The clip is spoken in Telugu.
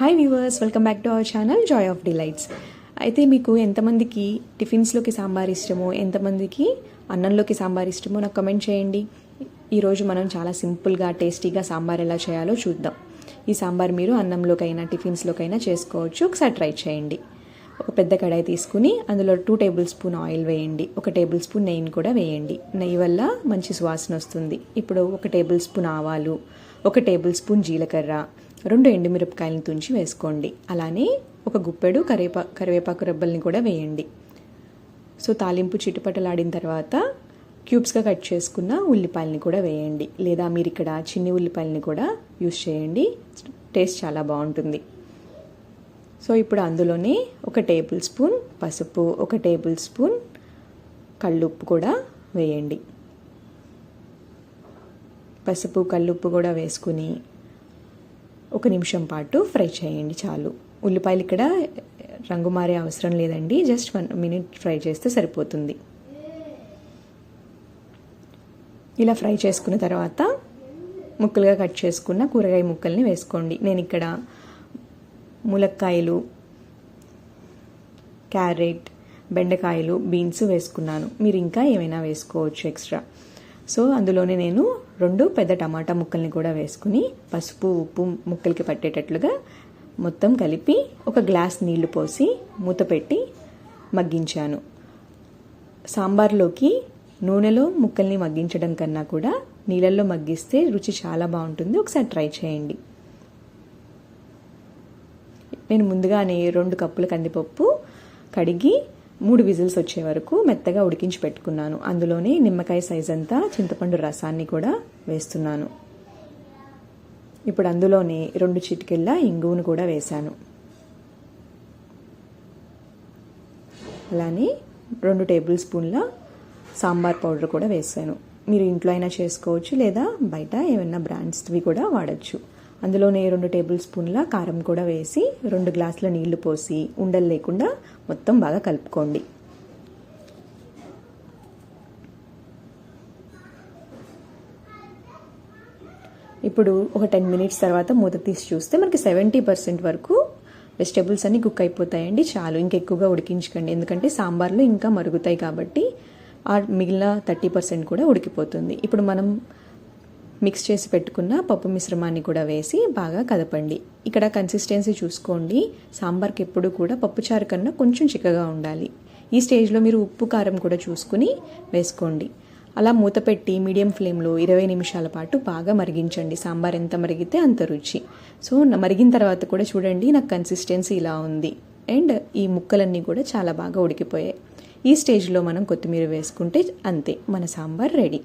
Hi viewers welcome back to our channel joy of delights అయితే మీకు ఎంతమందికి టిఫిన్స్లోకి సాంబార్ ఇష్టమో ఎంతమందికి అన్నంలోకి సాంబార్ ఇష్టమో నాకు కమెంట్ చేయండి. ఈరోజు మనం చాలా సింపుల్గా టేస్టీగా సాంబార్ ఎలా చేయాలో చూద్దాం. ఈ సాంబార్ మీరు అన్నంలోకైనా టిఫిన్స్లోకైనా చేసుకోవచ్చు. ఒకసారి ట్రై చేయండి. ఒక పెద్ద కడాయి తీసుకుని అందులో టూ టేబుల్ స్పూన్ ఆయిల్ వేయండి. ఒక టేబుల్ స్పూన్ నెయ్యిని కూడా వేయండి. నెయ్యి వల్ల మంచి సువాసన వస్తుంది. ఇప్పుడు ఒక టేబుల్ స్పూన్ ఆవాలు ఒక టేబుల్ స్పూన్ జీలకర్ర రెండు ఎండుమిరపకాయలను తుంచి వేసుకోండి. అలానే ఒక గుప్పెడు కరివేపా కరివేపాకు రబ్బల్ని కూడా వేయండి. సో తాలింపు చిటుపటలాడిన తర్వాత క్యూబ్స్గా కట్ చేసుకున్న ఉల్లిపాయలని కూడా వేయండి. లేదా మీరు ఇక్కడ చిన్ని ఉల్లిపాయలని కూడా యూస్ చేయండి. టేస్ట్ చాలా బాగుంటుంది. సో ఇప్పుడు అందులోనే ఒక టేబుల్ స్పూన్ పసుపు ఒక టేబుల్ స్పూన్ కళ్ళుప్పు కూడా వేయండి. పసుపు కళ్ళుప్పు కూడా వేసుకుని ఒక నిమిషం పాటు ఫ్రై చేయండి చాలు. ఉల్లిపాయలు ఇక్కడ రంగు మారే అవసరం లేదండి. జస్ట్ వన్ మినిట్ ఫ్రై చేస్తే సరిపోతుంది. ఇలా ఫ్రై చేసుకున్న తర్వాత ముక్కలుగా కట్ చేసుకున్న కూరగాయ ముక్కల్ని వేసుకోండి. నేను ఇక్కడ ములక్కాయలు క్యారెట్ బెండకాయలు బీన్స్ వేసుకున్నాను. మీరు ఇంకా ఏమైనా వేసుకోవచ్చు ఎక్స్ట్రా. సో అందులోనే నేను రెండు పెద్ద టమాటా ముక్కల్ని కూడా వేసుకుని పసుపు ఉప్పు ముక్కలకి పట్టేటట్లుగా మొత్తం కలిపి ఒక గ్లాస్ నీళ్ళు పోసి మూత పెట్టి మగ్గించాను. సాంబార్లోకి నూనెలో ముక్కల్ని మగ్గించడం కన్నా కూడా నీళ్ళల్లో మగ్గిస్తే రుచి చాలా బాగుంటుంది. ఒకసారి ట్రై చేయండి. నేను ముందుగానే రెండు కప్పుల కందిపప్పు కడిగి మూడు విజిల్స్ వచ్చే వరకు మెత్తగా ఉడికించి పెట్టుకున్నాను. అందులోనే నిమ్మకాయ సైజ్ అంతా చింతపండు రసాన్ని కూడా వేస్తున్నాను. ఇప్పుడు అందులోనే రెండు చిటికెళ్ళ ఇంగువను కూడా వేశాను. అలానే రెండు టేబుల్ స్పూన్ల సాంబార్ పౌడర్ కూడా వేసాను మీరు ఇంట్లో అయినా చేసుకోవచ్చు లేదా బయట ఏమైనా బ్రాండ్స్వి కూడా వాడచ్చు. అందులోనే రెండు టేబుల్ స్పూన్ల కారం కూడా వేసి రెండు గ్లాసుల నీళ్ళు పోసి ఉండలు లేకుండా మొత్తం బాగా కలుపుకోండి. ఇప్పుడు ఒక టెన్ మినిట్స్ తర్వాత మూత తీసి చూస్తే మనకి సెవెంటీ పర్సెంట్ వరకు వెజిటేబుల్స్ అన్నీ కుక్ అయిపోతాయండి చాలు. ఇంకెక్కువగా ఉడికించకండి. ఎందుకంటే సాంబార్లో ఇంకా మరుగుతాయి కాబట్టి ఆ మిగిలిన థర్టీ పర్సెంట్ కూడా ఉడికిపోతుంది. ఇప్పుడు మనం మిక్స్ చేసి పెట్టుకున్న పప్పు మిశ్రమాన్ని కూడా వేసి బాగా కదపండి. ఇక్కడ కన్సిస్టెన్సీ చూసుకోండి. సాంబార్కి ఎప్పుడు కూడా పప్పుచారు కన్నా కొంచెం చిక్కగా ఉండాలి. ఈ స్టేజ్లో మీరు ఉప్పు కారం కూడా చూసుకుని వేసుకోండి. అలా మూత పెట్టి మీడియం ఫ్లేమ్లో ఇరవై నిమిషాల పాటు బాగా మరిగించండి. సాంబార్ ఎంత మరిగితే అంత రుచి. సో మరిగిన తర్వాత కూడా చూడండి నాకు కన్సిస్టెన్సీ ఇలా ఉంది. అండ్ ఈ ముక్కలన్నీ కూడా చాలా బాగా ఉడికిపోయాయి. ఈ స్టేజ్లో మనం కొత్తిమీర వేసుకుంటే అంతే. మన సాంబార్ రెడీ.